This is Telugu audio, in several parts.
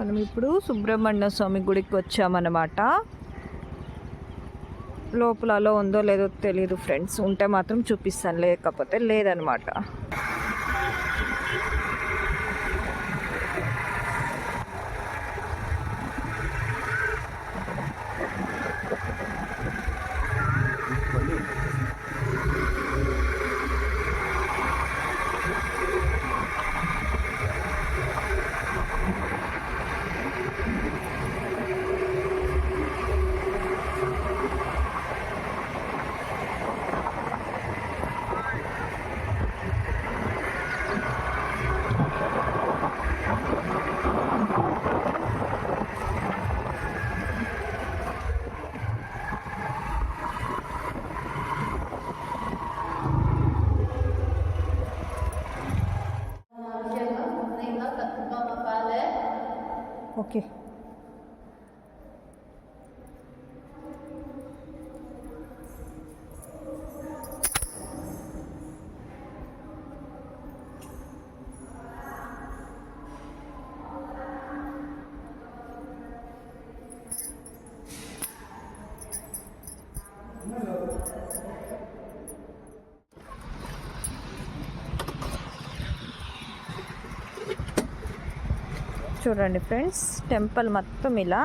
మనం ఇప్పుడు సుబ్రహ్మణ్య స్వామి గుడికి వచ్చామన్నమాట. లోపలలో ఉందో లేదో తెలియదు ఫ్రెండ్స్. ఉంటే మాత్రం చూపిస్తాను లేకపోతే లేదనమాట ఓకే చూడండి ఫ్రెండ్స్ టెంపుల్ మొత్తం ఇలా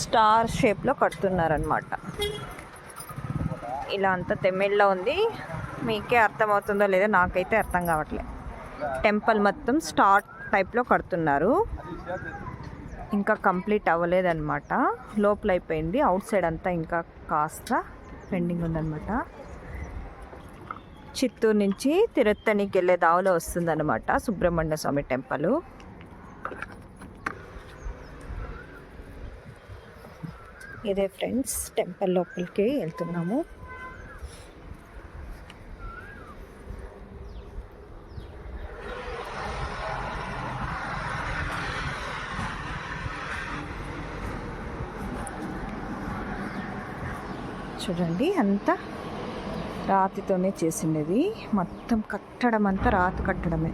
స్టార్ షేప్లో కడుతున్నారనమాట ఇలా అంతా తెమ్మిళ్ళలో ఉంది. మీకే అర్థమవుతుందో లేదో నాకైతే అర్థం కావట్లేదు టెంపుల్ మొత్తం స్టార్ టైప్లో కడుతున్నారు. ఇంకా కంప్లీట్ అవ్వలేదన్నమాట. లోపల అయిపోయింది. అవుట్ సైడ్ అంతా ఇంకా కాస్త పెండింగ్ ఉందన్నమాట. చిత్తూరు నుంచి తిరుత్తనికి వెళ్ళే దావలో వస్తుందన్నమాట సుబ్రహ్మణ్య స్వామి టెంపుల్. ఇదే ఫ్రెండ్స్ టెంపుల్ లోపలికి వెళ్తున్నాము. చూడండి అంతా రాతితోనే చేసిండేది. మొత్తం కట్టడం అంతా రాతి కట్టడమే.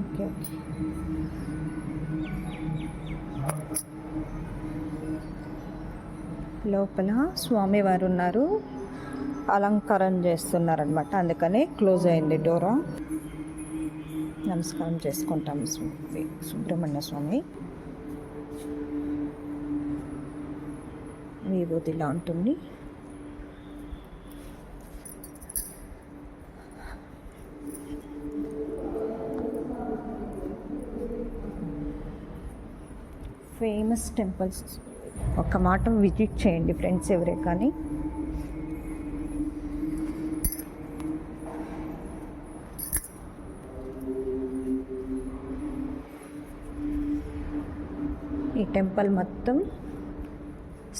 ఓకే. లోపల స్వామివారు ఉన్నారు. అలంకారం చేస్తున్నారనమాట అందుకనే క్లోజ్ అయింది డోరా. నమస్కారం చేసుకుంటాం స్వామి సుబ్రహ్మణ్య స్వామి. విభూతి ఇలా ఉంటుంది ఫేమస్ టెంపుల్స్ ఒక మాట విజిట్ చేయండి ఫ్రెండ్స్ ఎవరే కానీ. ఈ టెంపుల్ మొత్తం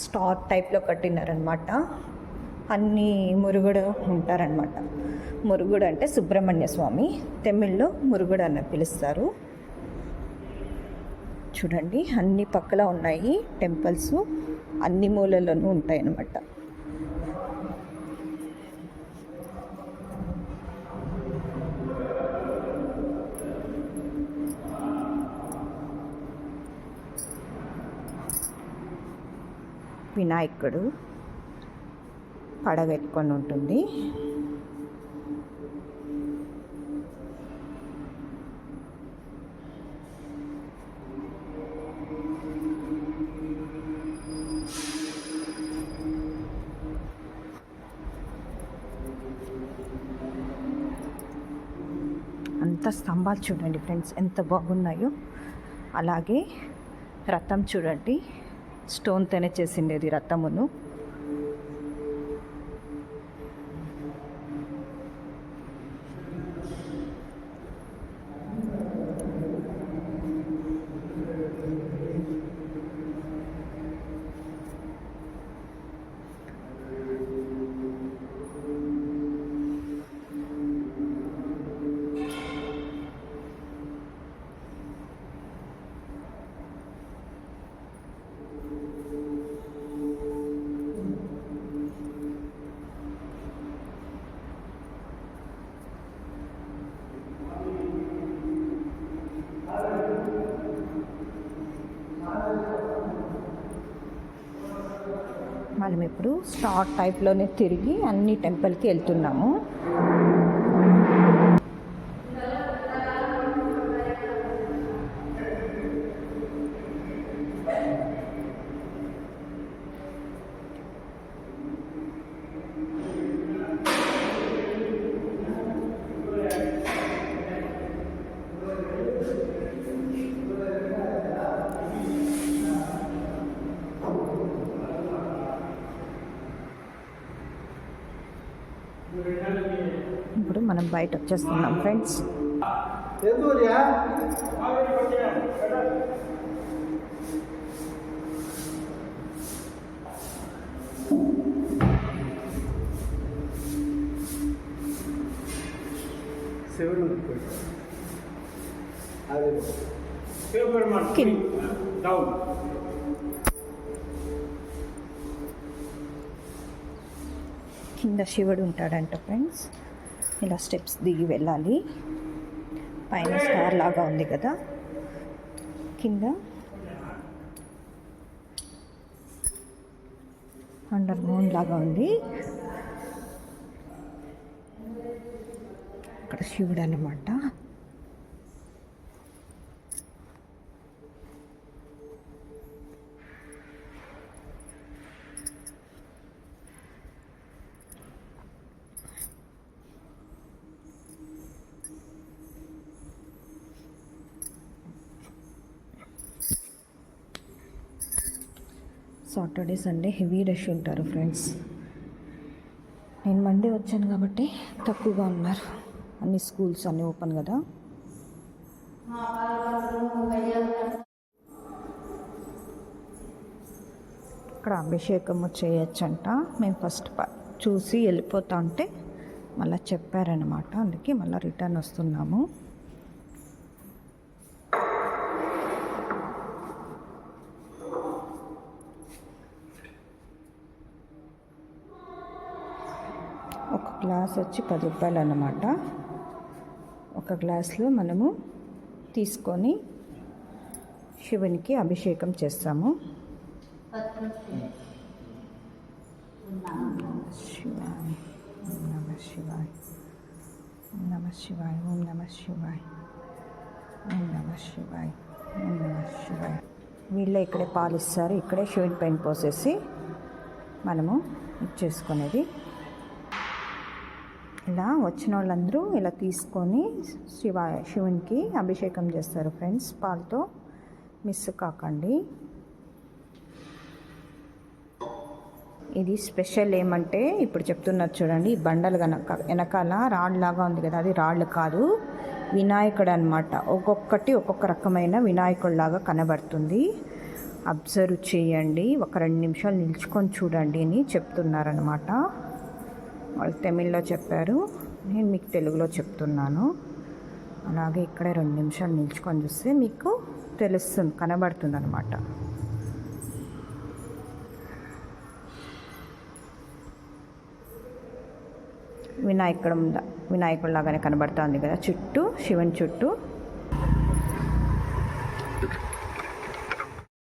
స్టార్ టైప్లో కట్టినారనమాట అన్ని మురుగుడు ఉంటారనమాట మురుగుడు అంటే సుబ్రహ్మణ్య స్వామి. తమిళ్ళో మురుగుడు అని పిలుస్తారు. చూడండి. అన్ని పక్కల ఉన్నాయి టెంపుల్స్. అన్ని మూలల్లోనూ ఉంటాయి అన్నమాట వినాయకుడు పడగెట్టుకొని ఉంటుంది. అంత స్తంభాలు చూడండి ఫ్రెండ్స్ ఎంత బాగున్నాయో. అలాగే రథం చూడండి స్టోన్తోనే చేసిండేది రథమును. మనం ఇప్పుడు స్టార్ టైప్లోనే తిరిగి అన్ని టెంపుల్కి వెళ్తున్నాము. ఇప్పుడు మనం బయట వచ్చేస్తున్నాం ఫ్రెండ్స్ కింద డౌన్ కింద శివుడు ఉంటాడంట ఫ్రెండ్స్. ఇలా స్టెప్స్ దిగి వెళ్ళాలి. పైన స్టార్ లాగా ఉంది కదా. కింద అండర్ మూన్ లాగా ఉంది. ఇక్కడ శివుడు అన్నమాట. సాటర్డే సండే హెవీ రష్ ఉంటారు ఫ్రెండ్స్ నేను మండే వచ్చాను కాబట్టి తక్కువగా ఉన్నారు. అన్ని స్కూల్స్ అన్నీ ఓపెన్ కదా. ఇక్కడ అభిషేకము చేయొచ్చంట. మేము ఫస్ట్ ప- చూసి వెళ్ళిపోతా ఉంటే మళ్ళీ చెప్పారనమాట అందుకే మళ్ళీ రిటర్న్ వస్తున్నాము. ఒక గ్లాస్ వచ్చి పది రూపాయలు అన్నమాట. ఒక గ్లాస్లో మనము తీసుకొని శివునికి అభిషేకం చేస్తాము. శివాయ నమ శివాయ నమ శివాయ ఓం నమ శివాయ ఓం నమ శివాయ ఓం నమ శివాయ. వీళ్ళే ఇక్కడే పాలిస్తారు ఇక్కడే శివుని పైన పోసేసి మనము ఇచ్చేసుకునేది ఇలా వచ్చిన వాళ్ళందరూ ఇలా తీసుకొని శివ శివునికి అభిషేకం చేస్తారు ఫ్రెండ్స్. పాలతో మిస్ కాకండి. ఇది స్పెషల్ ఏమంటే ఇప్పుడు చెప్తున్నారు చూడండి బండలు కనుక వెనకాల రాళ్ళు లాగా ఉంది కదా అది రాళ్ళు కాదు వినాయకుడు అనమాట ఒక్కొక్కటి ఒక్కొక్క రకమైన వినాయకుడిలాగా కనబడుతుంది. అబ్జర్వ్ చేయండి ఒక రెండు నిమిషాలు నిల్చుకొని చూడండి అని చెప్తున్నారనమాట వాళ్ళు తమిళ్ళో చెప్పారు. నేను మీకు తెలుగులో చెప్తున్నాను. అలాగే ఇక్కడే రెండు నిమిషాలు నిల్చుకొని చూస్తే మీకు తెలుస్తుంది కనబడుతుంది అనమాట వినాయకుడు వినాయకుడు లాగానే కనబడుతుంది కదా చుట్టూ శివుని చుట్టూ.